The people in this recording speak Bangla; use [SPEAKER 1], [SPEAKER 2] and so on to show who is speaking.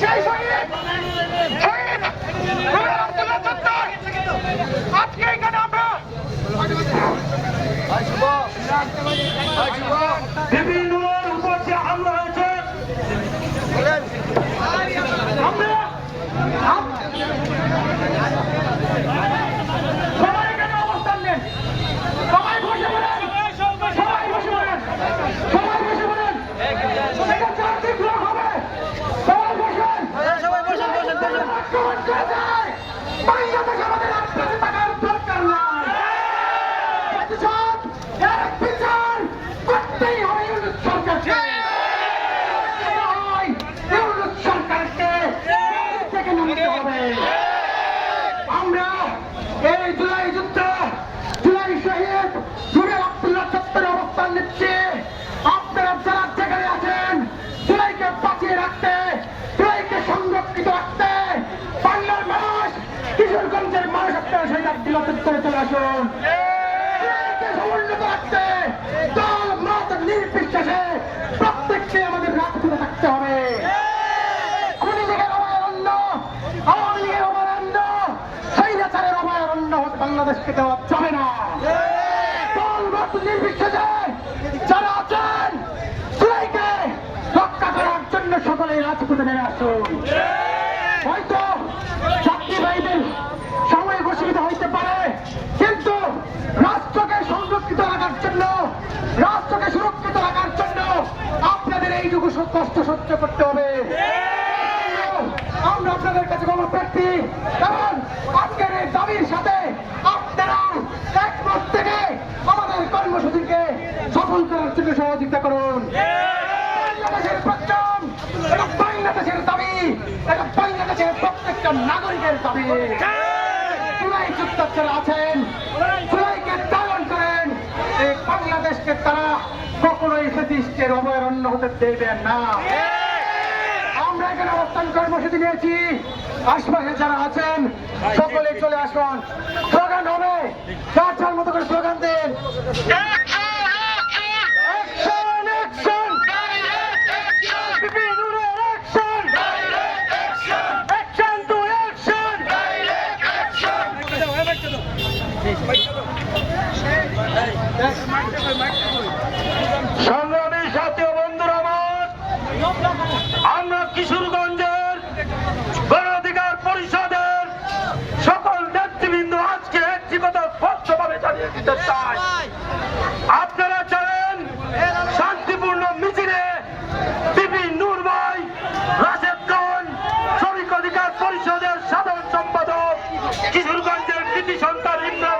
[SPEAKER 1] সেই শহীদ শহীদ রুবেল আব্দুল্লাহ চত্বর আজকে এখানে আমরা
[SPEAKER 2] বিভিন্ন উপর যে হামলা হয়েছে আমরা
[SPEAKER 1] আপনারা শহীদ আব্দুল্লাহ চত্বরে চলে আসুন দল মত আমাদের রাজপথে থাকতে হবে খুনি লীগের অভয়ারণ্য আওয়ামী লীগের অভয়ারণ্য স্বৈরাচারের অভয়ারণ্য হতে বাংলাদেশকে দেওয়া যাবে না দলমত নির্বিশেষে যারা আছেন জুলাইকে রক্ষা করার জন্য সকলে রাজপথে নেমে আসুন কষ্ট সহ্য করতে হবে। আমরা আপনাদের কাছে ক্ষমা প্রার্থী। কারণ আজকের এই দাবির সাথে আপনারা একমত থেকে আমাদের কর্মসূচিকে সফল করার জন্য সহযোগিতা করুন। বাংলাদেশের প্রয়োজন এটা বাংলাদেশের দাবি এটা বাংলাদেশের প্রত্যেকটা নাগরিকের দাবি। আছেন চুলাইকে পালন করেন এই বাংলাদেশকে তারা ফেসিস্টের অভয়ারণ্য হতে দেবেন না। আমরা এখানে অবস্থান কর্মসূচি নিয়েছি। আশপাশে যারা আছেন, সকলে চলে আসুন। স্লোগান হবে। চার চার মতো করে স্লোগান দেন।
[SPEAKER 2] সংগ্রামী সাথীয় বন্ধুর আমার আমরা কিশোরগঞ্জের গণাধিকার পরিষদের সকল নেতৃবৃন্দ আজকে একটি কথা স্পষ্টভাবে জানিয়ে দিতে চাই। আপনারা শান্তিপূর্ণ মিছিলে বিপিন নূর ভাই, রাশেদ খান, শ্রমিক অধিকার পরিষদের সাধারণ সম্পাদক, কিশোরগঞ্জের কৃতি সন্তান ইমরান